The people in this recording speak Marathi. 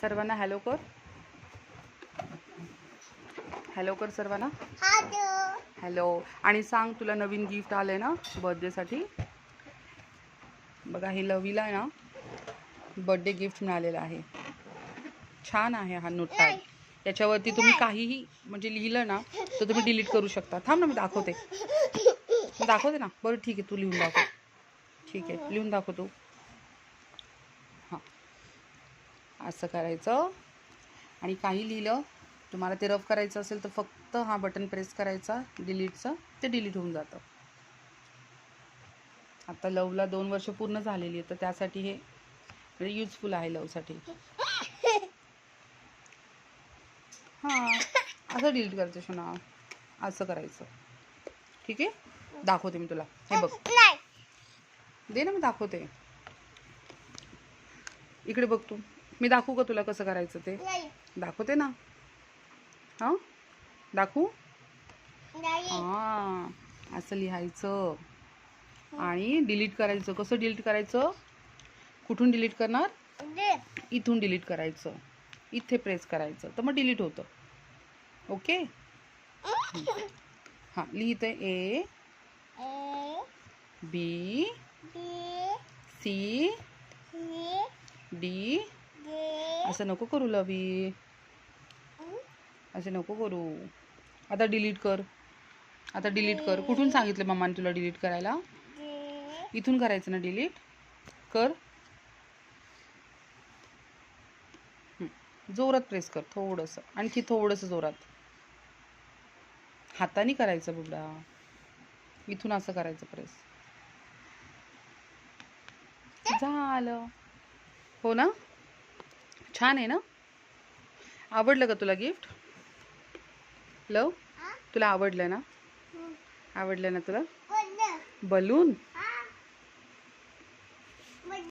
सर्वांना हॅलो कर. हॅलो कर सर्वांना. हॅलो. आणि सांग तुला नवीन गिफ्ट आलं आहे ना बर्थडेसाठी बघा हे लवीला ना बर्थडे गिफ्ट मिळालेलं आहे. छान आहे हा नोट पॅड याच्यावरती तुम्ही काहीही म्हणजे लिहिलं ना तर तुम्ही डिलीट करू शकता. थांब ना मी दाखवते. मी दाखवते ना. बरं ठीक आहे तू लिहून दाखव. ठीक आहे लिहून दाखव तू. हां. असं करायचं. आणि काही लिहिलं तुम्हाला ते रफ करायचं असेल तर फक्त हा बटन प्रेस करायचा डिलीटचं ते डिलीट होऊन जातं. आता लवला दोन वर्ष पूर्ण झालेली आहे तर त्यासाठी हे म्हणजे युजफुल आहे लवसाठी. हां असं डिलीट करायचं शोना. असं करायचं. ठीक आहे? दाखवते मी तुला. हे बघ. दे ना मी दाखवते. इकडे बघ तू. मी दाखवू का तुला कसं करायचं ते? दाखवते ना. हां? दाखवू? हां. असं लिहायचं. आणि डिलीट करायचं. कसं डिलीट करायचं? कुठून डिलीट करणार? इथून डिलीट करायचं. इथे प्रेस करायचं. तर मग डिलीट होतं. ओके? हां. लिहितं ए बी सी डी असं नको करू लवी. असे नको करू. आता डिलीट कर. आता डिलीट कर. कुठून सांगितलं मम्माने तुला डिलीट करायला? इथून करायचं ना डिलीट कर. जोरात प्रेस कर थोडंसं. आणखी थोडंसं जोरात. हाताने करायचं बुबडा. इथून असं करायचं प्रेस झालं. हो ना? छान आहे ना? आवडलं का तुला गिफ्ट? लव? तुला आवडलं ना? आवडलं ना तुला? बलून?